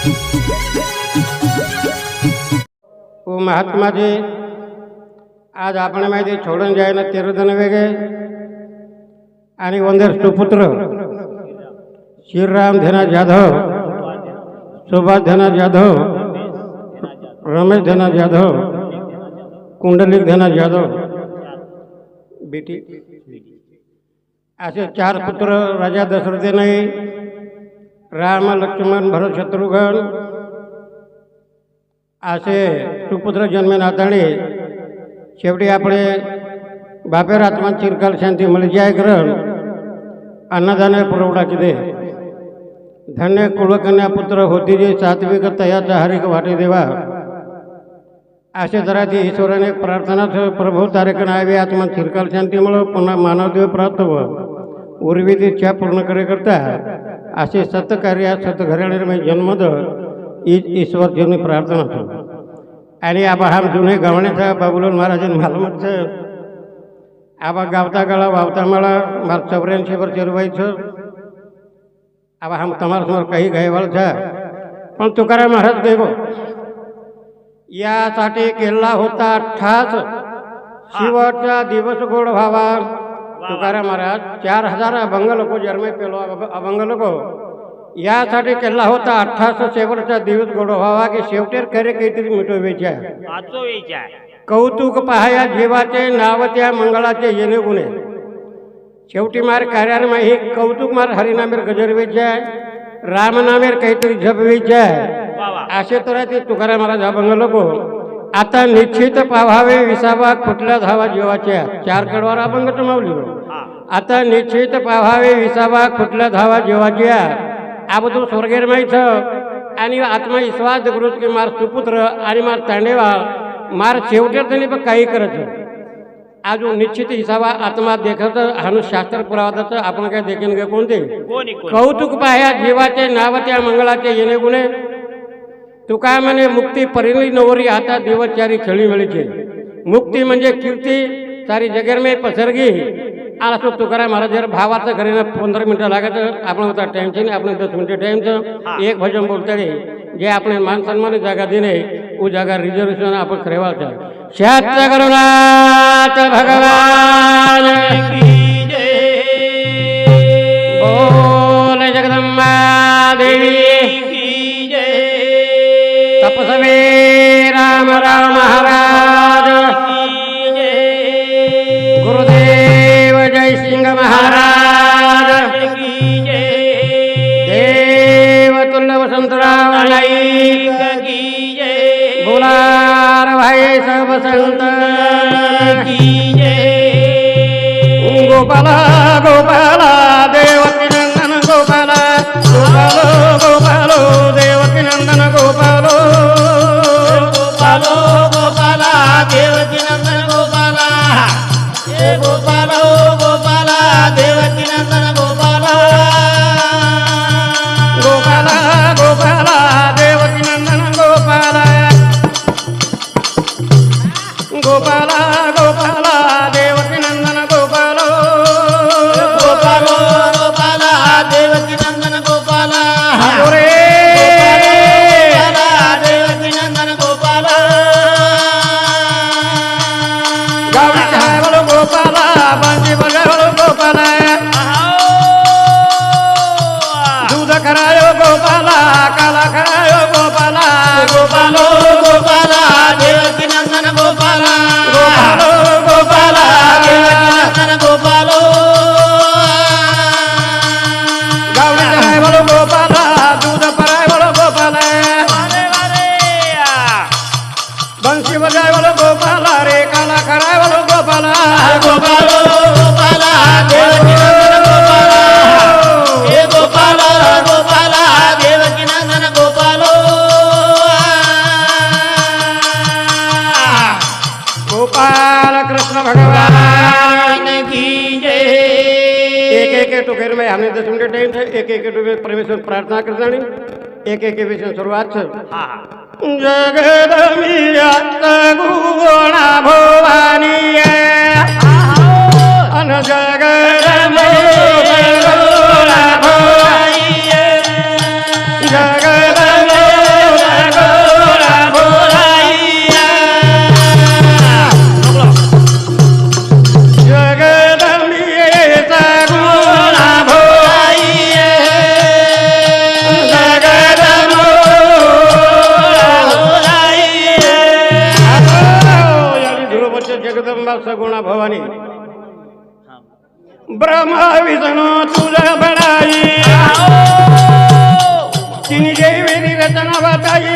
ओ महात्माजी आज आपण माहिती सोडून जायला तेरजण वेगळे आणि वंदर सुपुत्र श्रीराम धना जाधव सुभाष धना जाधव रमेश धना जाधव कुंडलिक धना जाधव बेटी असे चार पुत्र राजा दशरथेने राम लक्ष्मण भरत शत्रुघ्न. असे सुपुत्र जन्मे नाताने शेवटी आपले बापेर आत्मा चिरकाल शांती मळजाय ग्रहण. अन्नदान पुरवठा किदे धन्य कुळकन्या पुत्र होती जे सात्विक तयाचा हरिक वाटे देवा. असे जरा ती ईश्वराने प्रार्थना प्रभू तारक नावे आत्मा चिरकाल शांतीमुळं पुन्हा मानवदेव प्राप्त व उर्वित इच्छा पूर्ण करे करता असे सतकार्या सतघराण्यामध्ये म्हणजे जन्मद ईज ईश्वर जीवन प्रार्थना होतो. आणि आबा हा जुने गावण्याचा बाबुलोन महाराजांनी मालमतचं आबा गावता गाळा वावता माळा मला चौऱ्याऐंशी वर चिरवायचं आबा हम समोर काही गायवाळ छा पण तुकाराम महाराज देव यासाठी केला होता ठास. शिवाचा दिवस गोड व्हावा. तुकाराम महाराज चार हजार अभंग लोक जन्मे पेलो अभ- अभंग लोक यासाठी केला होता अठ्ठास शेवटचा दिवस गोड व्हावा की शेवटेर खरे काहीतरी मिटवायच्या कौतुक पहाया जीवाचे नाव त्या मंगळाचे येणे गुणे. शेवटी मार कार्यानमा हे कौतुक मार हरिनामेर गजरवेचे आहे रामनामेर काहीतरी झपवेचे आहे असे तर ते तुकाराम महाराज अभंग लोक आता निश्चित पाहावे विसावा कुठल्या धावा जीवाच्या चार कडवार अभंग टमावली हा आता निश्चित पाहावे विसावा कुठल्या धावा जीवाच्या आ બધું સ્વર્ગેરમય છે आणि आत्मा विश्वास गुरुज की मार सुपुत्र आणि मार तांडेवा मार शेवटे त्यांनी पण काही करायचं अजून निश्चित हिसाबा आत्मा देखत हाणू शास्त्र पुरावाचं आपण काय देखील गे कोणते कोणी कोणी कौतुक पाह्या जीवाचे नाव त्या मंगळाचे येणे गुणे तुका म्हणे मुक्ती परिणी नवरी आता दिवसचारी खेळी मिळीचे मुक्ती म्हणजे कीर्ती सारी जगेरमे पसरगी. आणि असं तुकाराम महाराज जर भावाचं घरी पंधरा मिनटं लागायचं आपण होता टाईमचं नाही आपण दस मिनटं टाईमचं एक भजन बोलताडे जे आपण मान सन्मान जागा देणे उ जागा रिझर्वेशन आपण खरेवाचं शात करुणात भगवान. की ದೇವಕಿನಂದನ ಗೋಪಾಲ গোপাল एक टुकेर में हमने दस मिनट टाइम थे एक एक टुकेर परमेश्वर प्रार्थना कर जानी एक एक विषय शुरुआत सगुण भवानी ब्रह्मा विष्णु तुझा बड़ाई तीन देवी रचना बताई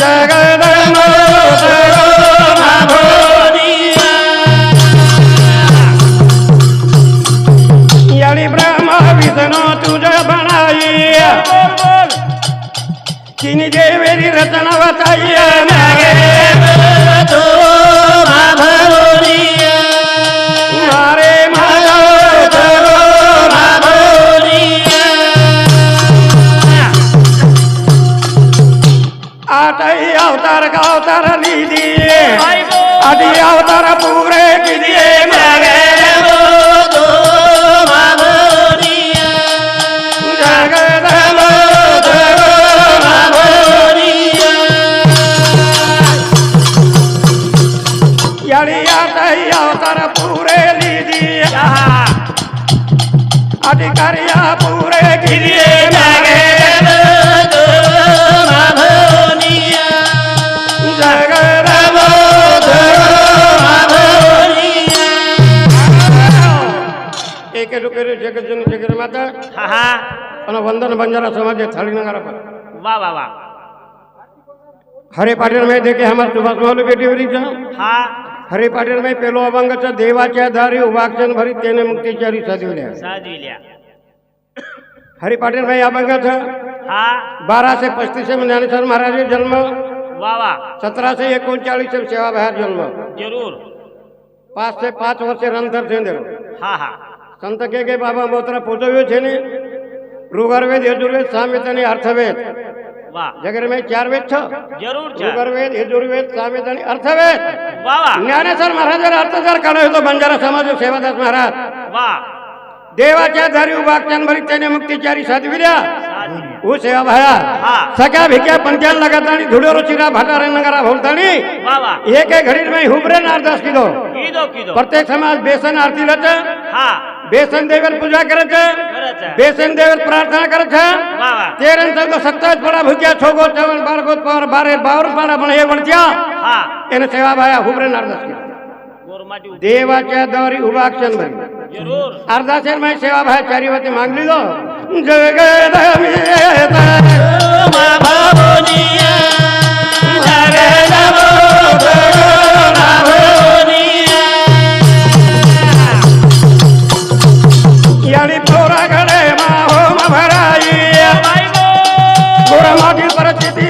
जगत तिने देवी रचना बताई અને વંદન બંજારા समाज थाली नगारा पर वाह वाह वाह हरे पाटील में देखे हमारे सुभाष भाऊ बेटी वरीचा हा हरे पाटील में पेलो अभंगाचा देवाच्या दारी उभाक्षण भरी त्याने मुक्तीचारी साधविल्या साजविल्या हरे पाटील में अभंगाचा हा बारा से पस्तीस में ज्ञानेश्वर महाराज जन्म वा वा सतरा से एकोणचाळीस से सेवाबाहेर जन्म जरूर पाच से પાંચ વર્ષે રંધર થઈને हा हा સંત કે કે બાબા મોતરા પોતવ્યો છે ને ऋगर्वेद यजुर्वेद सामवेद आणि अर्थवेद जगरमे चार वेद छ। जरूर ऋगर्वेद यजुर्वेद सामवेद आणि अर्थवेद ज्ञानेश्वर महाराज अर्थ जर काढाय होतो बंजारा समाज सेवादास महाराज। वा। देवाच्या धारी उभा भरीत त्याने मुक्तीचारी साधविल्या ऊ सेवा भाया। सगळ्या भिक्या पंचाल लागत आणि धुडो रुचिरा भाटारे नगरा भोलतानी। एक घडी में हुबरे नारदास किदो। प्रत्येक समाज बेसन आरती लट બેસન દેવર પૂજા કરે છે खरंच आहे. બેસન દેવર प्रार्थना કરે છે वा वा તેરન તો સત્તાવીસ પડા ભૂક્યા છોગો ચવન બારગો પાર બારે બાવર પાડા પણ એ વળત્યા हा એને સેવા ભાયા હુબરે નારદાસ કીધો गोरमाटी उभी. देवाच्या दारी उभाक्षण भरी जरूर अर्धाशेर में सेवा भाई चारी वती मागली दो जग याडी गोरा माटी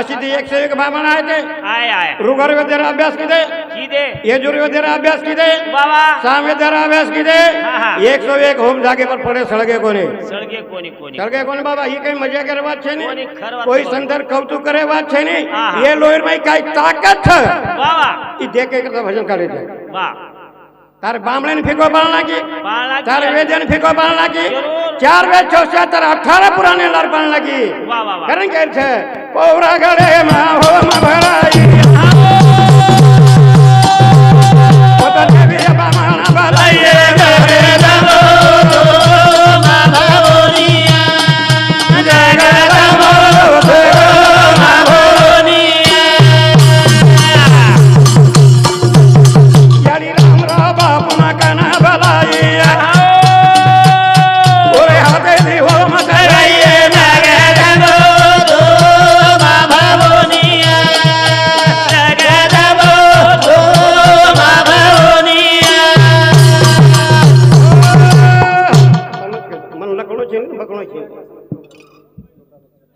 अशी ती एकशे एक भावना आहे ते. I I. ऋग्वेदाचा अभ्यास किती? किदे यजुर्वेदाचा अभ्यास किती? बाबा. सामवेदाचा अभ्यास किती? एक सौ एक होम जागे पर पड़े सड़गे कोने सड़गे कोनी कोनी सड़गे कोनी बाबा? ही काही मजा करे बात छे नी कोई संदर्भ कौतुक करे बात छे नी ये लोयर में काही ताकत छ ई देखे के भजन करे छे वाह તાર બામણે ફીકો બાળ લાગી તાર વેદન ફીકો બાળ લાગી ચાર વે ચોસા તાર અઠાર પુરાને લાર બાળ લાગી કારણ કે છે પૌરા ગળે માં હો માં ભરાઈ આવો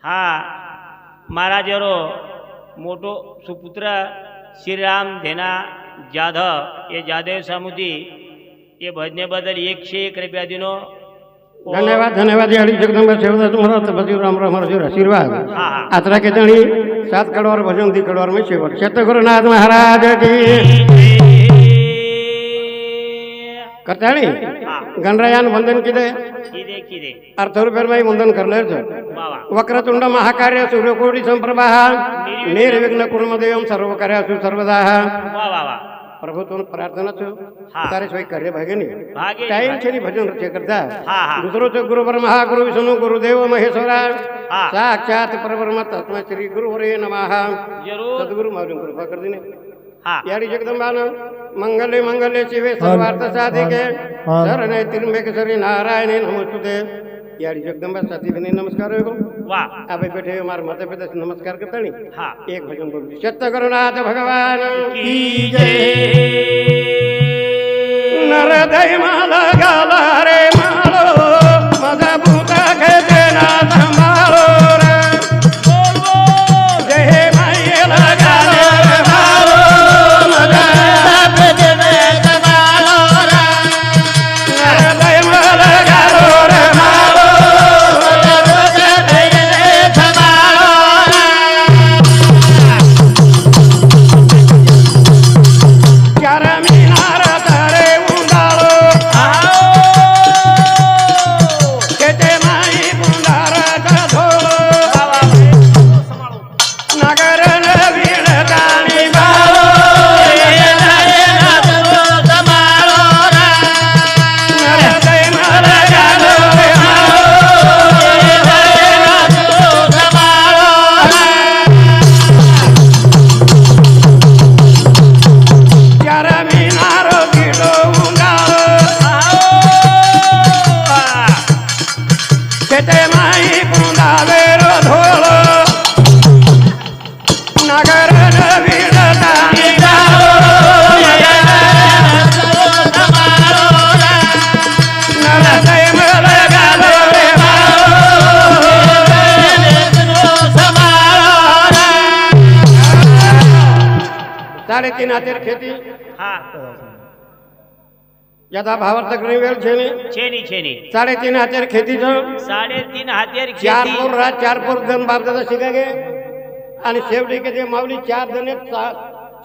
હા મારા જેરો મોટો સુપુત્ર શ્રીરામ ધેના જાધવ એ જાદવ સામુદી એ ભજને બદલ એક છે એક રૂપિયા ધન્યવાદ ધન્યવાદ યાળી જગદંબા સેવદા તમારો ભજી રામ રામ હરજો આશીર્વાદ. આત્રા કે જાણી સાત કડવાર ભજન દી કડવાર મેં સેવક. ક્ષેત્ર ગુરુનાથ મહારાજ કી. करताळी गणरायान वंदन किदे? अर्थरूपेरमाई वंदन करणार वक्रतुंड महाकार्य सूर्यकोटी संप्रभा निर्विघ्न कुर्मदेव सर्व कार्यासु सर्वदा प्रभु तुम प्रार्थना छो सारे सोई कर भागे नहीं टाइम छे भजन रचे करता. दूसरो तो गुरु ब्रह्मा गुरु विष्णु गुरुदेव महेश्वरा. साक्षात परब्रह्म तत्मा श्री गुरु वरे नमः सदगुरु मालूम कृपा कर देने यार जगदम्बा ना मंगले मंगले शिवे सर्वार्थ साधिके। शरणे त्रिंबकेश्वरी नारायणे नमस्तुते। यारी जगदंबा साथी नमस्कार वा। अबे बैठे मार माता पिता से नमस्कार करता नहीं हाँ। एक भजन बोल। सत्य करुणाथ भगवान। की जय। नर दय माला गाला रे मा। साढ़े तीन हाथेर खेती. हाँ. यदा भावर तक नहीं वेळ छेनी. छेनी छेनी. साढ़े तीन हाथेर खेती छ साढ़े तीन हाथेर चार पोर रात चार पोर जण बाप दादा शिका गे आणि शेवटी के जे माऊली चार जणे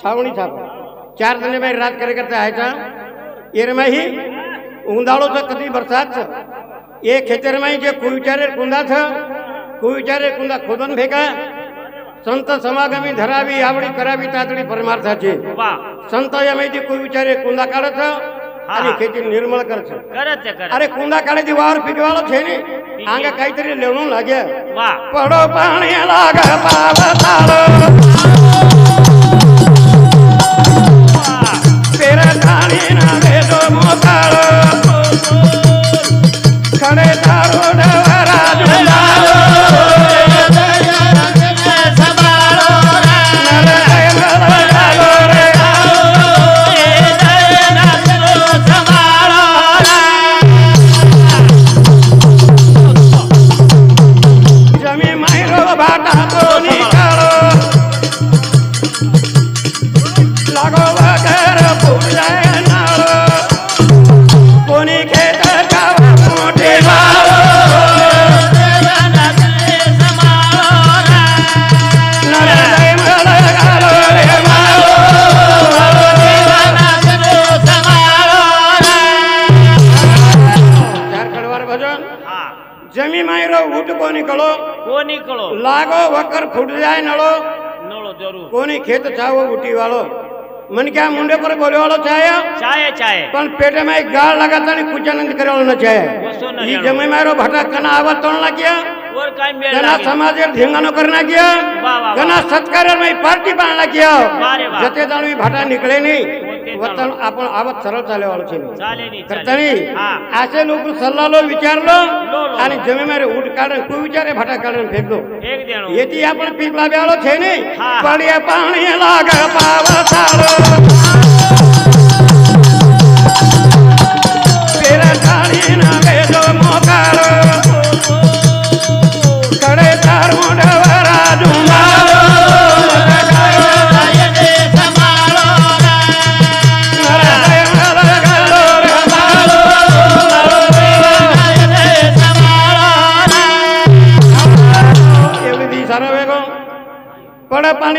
छावणी छाप. चार जणे बाई रात करे करता आहे का एरमाही उंदाळोचं कधी बरसात. ये खेतेरमाही जे कुविचारे कुंदा छ कुविचारे कुंदा खोदून फेका. સંત સમાગમી ધરાવી આવડી કરાવી તાતડી પરમાર્થા છે વાહ સંતો એમાંથી કોઈ વિચારે કુંદા કાઢે છે અને ખેતી નિર્મળ કરે છે કરે છે કરે અરે કુંદા કાઢે થી વાર પીગવાળો છે ને આંગે કાંઈતરી લેવું લાગે વાહ પડો પાણી લાગે પાવ તાળો વાહ પેર ધાણી ના વેદો મોતાળો ખડે તારો ડવરા જમી માયરો ઉઠ કોની કળો કો નીકળો. લાગો વકર ફૂટ જાય નળો. નળો જરૂર. કોની ખેત છાવો ઉઠી વાળો. મન ક્યાં મુંડે પર બોલ્યો વાળો છાયા ચાય ચાય પણ પેટમાં એક ગાળ લગાતા ને કુચાનંદ કરેલો ન ન ઈ. જમી મારો ભટા કના આવા તણ લાગ્યા ઘણા સમાજે ઢીંગાનો કરી નાખ્યા. ઘણા સત્કાર્યમાં પાર્ટી પણ નાખ્યા. જતે દાણવી ભાટા નીકળે નહીં. વતન આપણ આવત સરળતા લેવાનું છે. કરતરી આશે લોકો સલાહ લો વિચાર લો. અને જમે મારે ઉડ કાઢે કોઈ વિચારે ફાટા કાઢે ફેંક દો. એથી આપણે પીપળા બેળો છે નહીં. પડ્યા પાણી લાગે પાવા સારો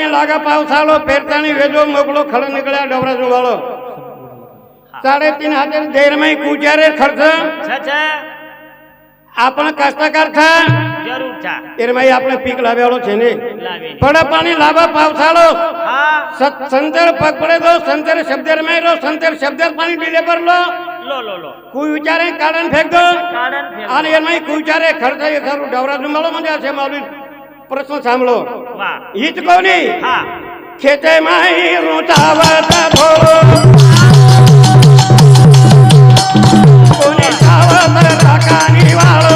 લાગે પાવસાળો પેરતાની વેજો મોકલો ખડ નીકળ્યા ડવરાજો વાળો સાડે તીન હાજર દેરમાં કુચારે ખર્ચ છે છે આપણે કાસ્તકાર થા જરૂર છે એરમાં આપણે પીક લાવ્યાળો છે ને લાવીને પડે પાણી લાવે પાવસાળો હા સત- સંતર પગ પડે દો સંતર શબ્દર માં રહો સંતર શબ્દર પાણી ડીલે પર લો લો લો લો કોઈ વિચારે કારણ ફેંક દો કાઢન ફેર અને એમાં કોઈ વિચારે ખર્ચ એ ખરું ડવરાજો મળો મજા છે મારું પ્રશ્ન સાંભળો हित कोणी खेते माई रोटावर कोणी खावत टाकानी वाळ.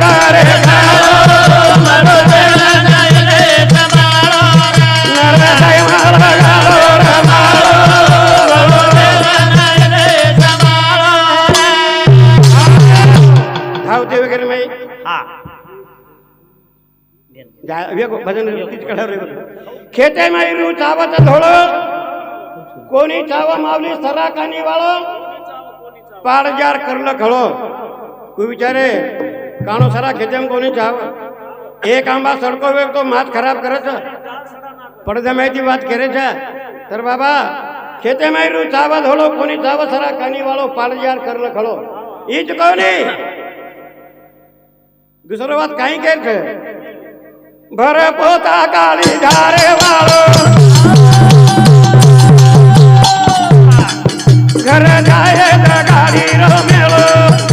घर भजन तिकडे खेते मायरू चावाच धोळ. कोणी चावा मावली सरा कानी वाळ. पाडजार करलं खळ तू विचारे कानो सरा खेते कोणी चाव? एक आंबा सडको वेळ तो मात खराब करत. पडदम्याची बात करायचा तर बाबा खेते मायरू चावा धोळो कोणी चावा सरा कानी वाळो पाडजार करलं खळो इच कोणी? दुसरं बात काही काय भरपोता काळी झारे वाळो घर जाय गाडी र मेलो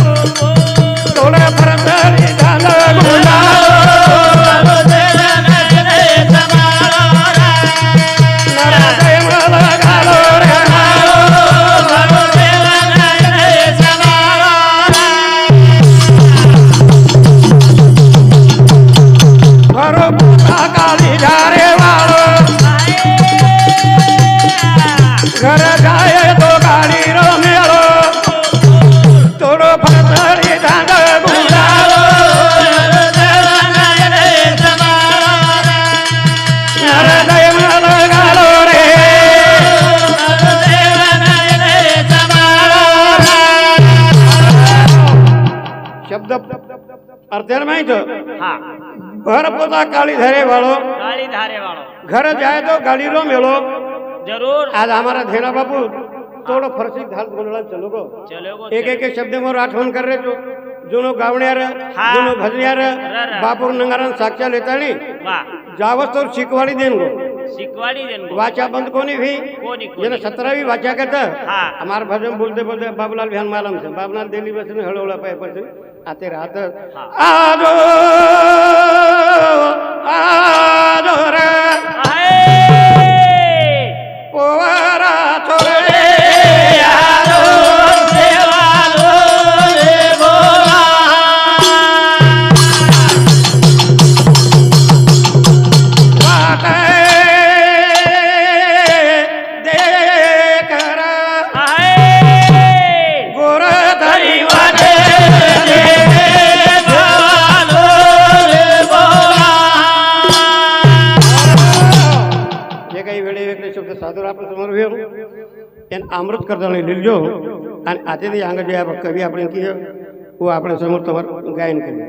ભર પોતા કાળી ધરે વાળો કાળી ધારે વાળો ઘર જાય તો ગાડી રો મેળો જરૂર आज हमारा धेना बाबू थोडं फरशी घाल बोलला चलो गो ચલો ગો एक एक शब्द मोर आठवण कर रे जो जुनो गावण्यार हा. जुनो भजण्यार र, र. बापूर नंगारान साक्षा लेतानी વાહ जावस तो शिकवाडी देन गो શીખવાડી દે ને. वाचा बंद कोणी भी कोणी જેને कोणी સતરાવી વાંચ્યા કરતા हा. અમાર ભજન બોલતે બોલતે બાબુલાલ ભ્યાન માલમ છે બાબુલાલ દિલ્હી બસને ते राहतच आजो आजो रे. पोवारा छोरे કરતા લઈ લીલજો અને આજેથી આગળ જે કવિ આપણે કીધો હું આપણે સમોર તમારું ગાયન કરીએ.